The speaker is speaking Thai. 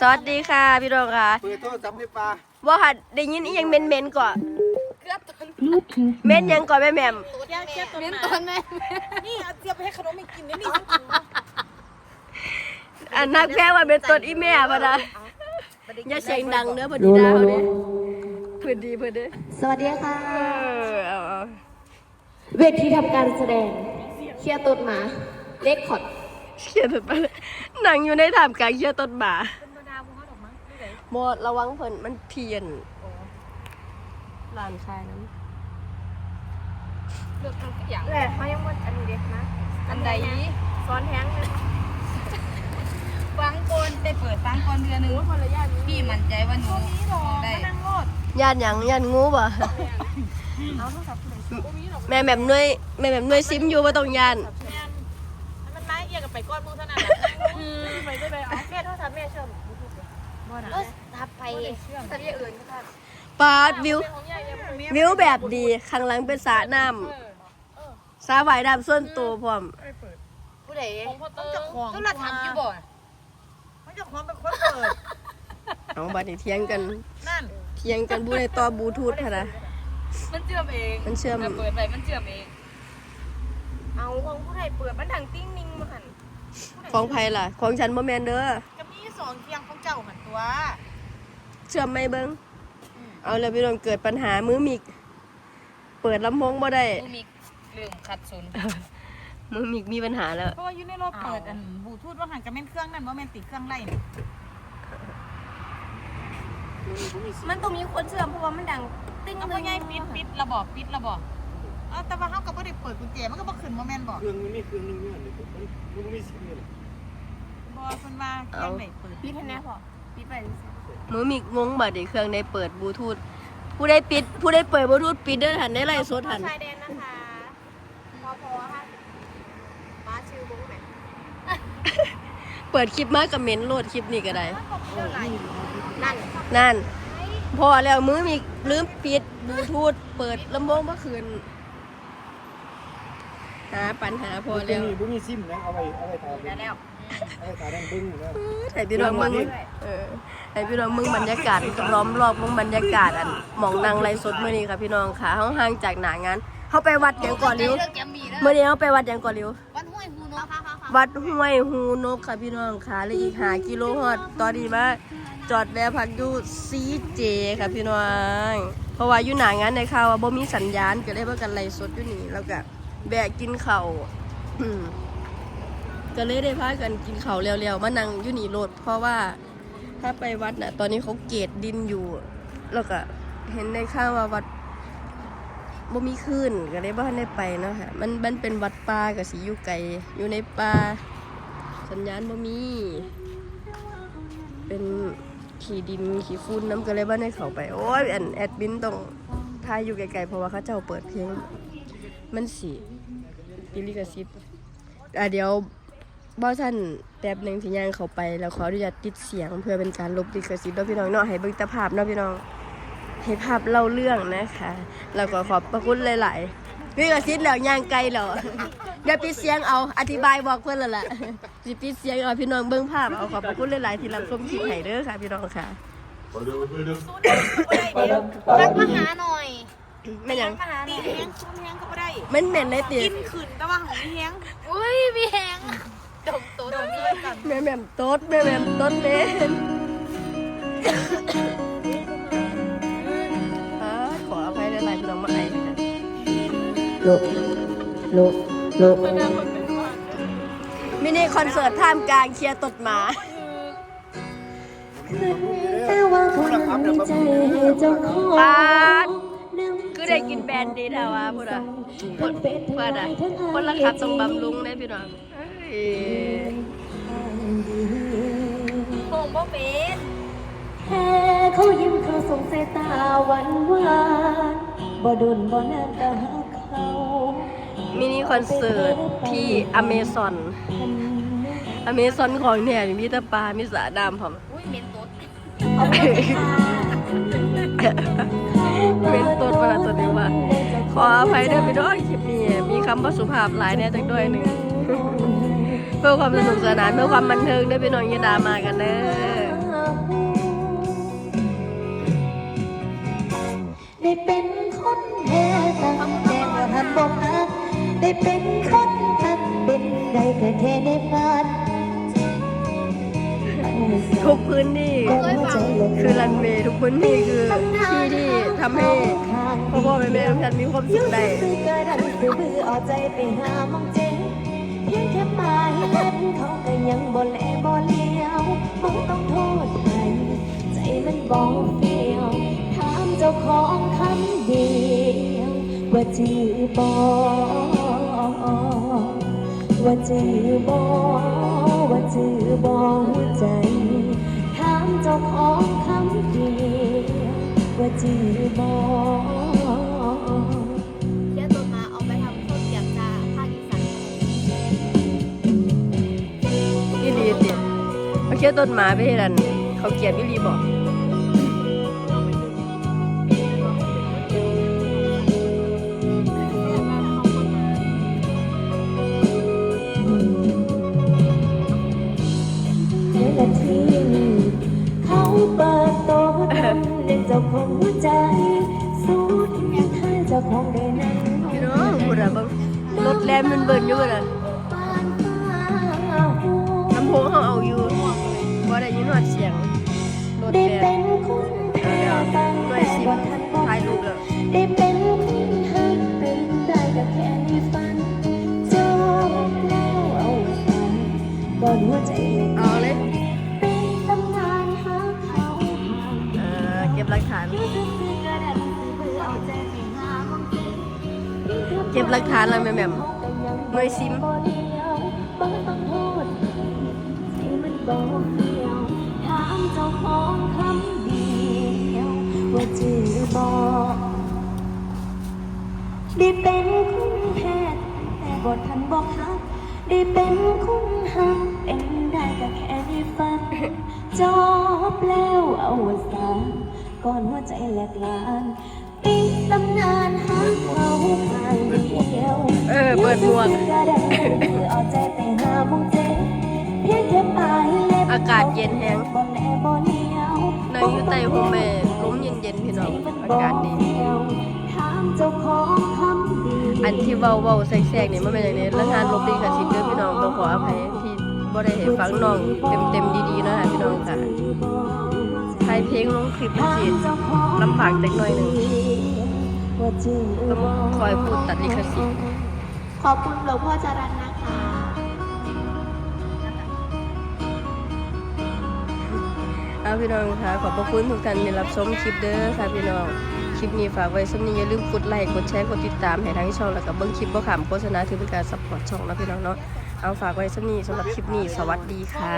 สวัสดีค่ะพี่น้องค่ะเปิดโทรศัพท์ในป่าว่าค่ะได้ยินอีหยังเมนเมนๆก่อนเมนหยังก่อนแม่แหม่มเน้นตอนแม่นี่เอาเจียบไปให้ขนมไม่กินนี่นี่อันนักแพ้ว่าเป็นต้นอีแม่ปะนะอย่าเสียงดังเด้อพอดีดาวเด้อเพื่อนดีเพื่อนเด้อสวัสดีค่ะ เออเอาเอาเวทีทำการแสดงเคลียร์ต้นหมาเลคคอร์ดเชียร์ต้นมานั่งอยู่ในถามกลางเชียร์ต้นหมา หมดระวังเพิ่นมันเทียนลานชายนั้นเลือกทำทุกอย่างแหละเขายังว่าอันนี้เด็กนะอันใดซ้อนแท้งเลยฟังก่อนได้เปิดฟังก่อนเดือนหนึงพี่มั่นใจว่าหนูได้ย่านหยังย่านงูบ่แม่แหม่มหน่วยแม่แหม่มหน่วยซิมอยู่ว่าต้องย่านมันไม้เอียงกับไปก้อนมือเท่านั้นไปได้ไปเอาแม่โทษทับแม่เชื่อ มเออทับไปทับยี่อื่นก็ทับปาดวิว วิวแบบดีข้างหลังเป็นสระน้ำสระว่ายน้ำส่วนตัวพร้อมผู้ใดต้องจะของต้องเราทำอยู่บ่มันจะของเป็นคนเปิดเอาบัดนี้เถียงกันนั่นเถียงกันบูในต่อบลูทูธพะนะมันเชื่อมเองมันเชื่อมเปิดไปมันเชื่อมเอง เอาของผู้ใดเปิดมันดังติ้งนิ่งมาหันของไผล่ะ ของฉันบ่แม่นเด้อจะมี สองเคียงของเจ้าหันตัว เชื่อมไหม่เบิ่งเอาแล้วพี่น้องเกิดปัญหามือมิก เปิดลำโพงบ่ได้ กูมีเรื่องขัดสน มือมิกมีปัญหาแล้ว เพราะว่าอยู่ในรถเปิดอันบลูทูธว่าหันกับแม่นเครื่องนั่นว่าแม่นติดเครื่องไล่นี่มันต้องมีคนเชื่อมเพราะว่ามันดังติ้งเอาเลไปยไงปิดปิดระบอกปิดระบอกเอาแต่ว่าเขาก็ไม่ได้เปิดกุญแจมันก็บ่ขึ้นว่าแม่นบอกเครื่องมันมีเครื่องหนึงเนี่ยมันมันมีสิบเนี่ย บอคนว่าเครื่องไหนเปิดปิดให้แน่พอปิดไปมือมิกงงบัดนี้เครื่องได้เปิดบลูทูธผู้ใดปิด ผู้ใดเปิดบลูทูธปิดเด้อหันได้ไล่สดหันชายแดนนะคะพอพอค่ะป้าชื่อวงไหนเปิดคลิปมากับเมนโหลดคลิปนี้ก็ได้ นั่นนั่น พอแล้วมือมีลืมปิดบลูทูธเปิดลำโพงเมื่อคืนหาปัญหาพอเครื่แล้องวนี้บ่มีซิมนะเอาไว้เอาไว้ถ่ายได้แล้วเอา ไว้ถ่ายนั่นเบึ้งนะไอพี่น้องมึงเออไอพี่น้องมึงบรรยากาศล้อมรอบมึงบรรยากาศอันหมองนางไรสดเมื่อนี้ค่ะพี่น้องค่ะห้องห่างจากหนางานเขาไปวัดอย่างก่อนริ้วเรื่องแกมมี่นะเมื่อนี้เขาไปวัดอย่างก่อนริ้ววันห้วยฮูโนะค่ะค่ะค่ะวัดห้วยฮูนกค่ะพี่น้องค่ะและอีกหากิโลฮอดตอนนี้มาจอดแวะพักอยู่ซีเจค่ะพี่น้องเพราะว่าอยู่หนางานในข่าวว่าบ่มีสัญญาณก็เลยว่ากันไล่สดอยู่นี่แล้วก็แบกกินข้าวอืม ก็เลยได้พากันกินเขาวเร็วๆมานั่งอยู่นี่โลด เพราะว่าถ้าไปวัดน่ะ ตอนนี้เขาเกตดินอยู่ แล้วก็เห็นในข่าวว่าวัดบ่มีคลื่นก็เลยบ่ทันได้ไปเนาะค่ะมันมันเป็นวัดป่าก็สิอยู่ไกลอยู่ในป่าสัญญาณบ่มี เป็นขี่ดินขี่ฝุ่นน้ำก็เลยบ่ได้เขาไป โอ้ยอันแอดมินต้องทายอยู่ไกลๆเพราะว่าเขาเจ้าเปิดเพลงมันสิปิลิกสิทธิ์อะเดี๋ยว บ่ท่านแป๊บหนึ่งสิย่างเขาไปแล้วขออนุญาตติดเสียง เพื่อเป็นการลบลิขสิทธิ์เนาะพี่น้องเนาะให้เบิ่งตภาพเนาะพี่น้องให้ภาพเล่าเรื่องนะคะแล้วก็ขอบพระคุณหลายๆลิขสิทธิ์แล้วย่างไกลแล้วเดี๋ยวปิดเสียงเอาอธิบายบอกเพื่อนแล้วล่ะสิปิดเสียงเอาพี่น้องเบิ่งภาพเอาขอบพระคุณหลายๆที่รับชมคลิปให้เด้อค่ะ พี่น้องค่ะรักมาหาหน่อยแม่นยังมาหาหตีน่อยแห้งซุ้มแห้งก็ไม่ได้ม่นแม่นเลยติกินขืนแต่ว่าของมีแห้งอุ้ยมีแห้ง ดมตัวโดนเลยกันแม่แม่มโต๊ดแม่แม่มโต๊ดเล่นอ่าขออภัยหลายๆพี่น้องมาไอ้นะคะโลโลโลมินิคอนเสิร์ตท่ามกลางเคลียร์ตดหมาแต่ว่าคนมีใจให้เจ้าของปาดคือได้กินแบรนด์ดีแถวว่าพูดอะคนเพื่อนอะคนละครับต้องบำรุงได้พี่น้อง เอ้ยโป่งบ่เป็นแค่เขายิ้มเขาส่งสายตาหวานหวานบ่ดุนบ่นานก็หาเขามินิคอนเสิร์ตที่อเมซอนอเมซอนของเนี่ยมีแต่ปลามีสระดำผมอุ้ยเมนตุ๊ดเอาไปทาเป็นต้นเวลาตัวนี้ว่า ขออภัยด้วยพี่น้องคลิปนี้ มีคำว่าสุภาพหลายแน่จังด้วยหนึ่ง เพื่อความสนุกสนานเพื่อความบันเทิงได้ไปนอนยดามากันเด้อได้เป็นคนแท้ตั้งแต่ว่าหันบกฮักได้เป็นคนทักเป็นใด้ก็แค่ได้ฝันทุกพื้นที่คือรันเวย์ทุกพื้นที่คือที่ที่ทำให้พ่อพ่อแม่แม่ทุกท่านมีความสุขได้ายเขาก็ยังบ่แลบ่เลี้ยวบ่ต้องโทษใครใจมันบ่เฟียวถามเจ้าของคำเดียวว่าจือบ่ว่าจือบ่ว่าจือบ่หัวใจถามเจ้าของคำเดียวว่าจือบ่ เอาเคี่ยวต้นหมาไปให้ดันเขาเกลียดวิลีบอกเมื่อที่เขาเปิดโต๊ะทำเล่นเจ้าของหัวใจสูดยังทายเจ้าของได้นั่งพี่น้องพูดอะบางรถแลนมันเบิ่นอยู่บ่ล่ะ ได้เป็นคนแพ้ตั้งหน่วแต่ยสิบบ่ทันบอกได้เป็นคนหักเป็นได้ก็แค่ในฝันจบแล้วเอาฝันก่อนหัวใจเล็กเอาเลยเป็นตำนานหาเขาหางอ่าเก็บหลักฐาน เก็บหลักฐานแล้วแม่แหม่มหน่วยซิมบ่ เลี้ยวบ่ต้องโทษที่มันบ่เฟียวถามเจ้าของคำเดียว ว่าจือบ่ได้เป็นคุณแพทย์แต่บ่ทันบอกฮักได้เป็นคุณฮักเป็นได้ก็แค่ในฝันจบแล้วเอาสานก่อนหัวใจแหลกลานปิดตำนานหาเขาข้างเดียวเออเปิดหมวกกระดันเอาใจไปหาหมองเจ๊เพียงแค่ปลายเล็บอากาศเย็นแฮง บ่แลบ่เลี้ยวในอยู่ใต้โฮมแม่ลมเย็นๆพี่น้องอากาศดีถามเจ้าของคำดีอันที่เว้าเว้าแทรกๆนี่มันเป็นอย่างนี้แล้วทานลบดีกับสิทธิ์เด้อพี่น้องต้องขออภัยที่บ่ได้เห็นฟังน้องเต็มๆดีๆเนาะค่ะพี่น้องค่ะใครเพลงลงคลิปมันสิลำบากจักหน่อยหนึงต้องคอยพูดตัดลิขสิทธิ์ขอบคุณหลวงพ่อจรันนะ คะเอาพี่น้องค่ะ ขอบพระคุณทุกท่านที่รับชมคลิปเด้อค่ะพี่น้อง คลิปนี้ฝากไว้สำนี้อย่าลืมกดไลค์กดแชร์กดติดตามให้ทั้งช่องแล้วก็เบิ่งคลิปบ่ขำโฆษณาถือเป็นการสปอร์ตช่องนะพี่น้องเนาะเอาฝากไว้สำนี้สำหรับคลิปนี้สวัสดีค่ะ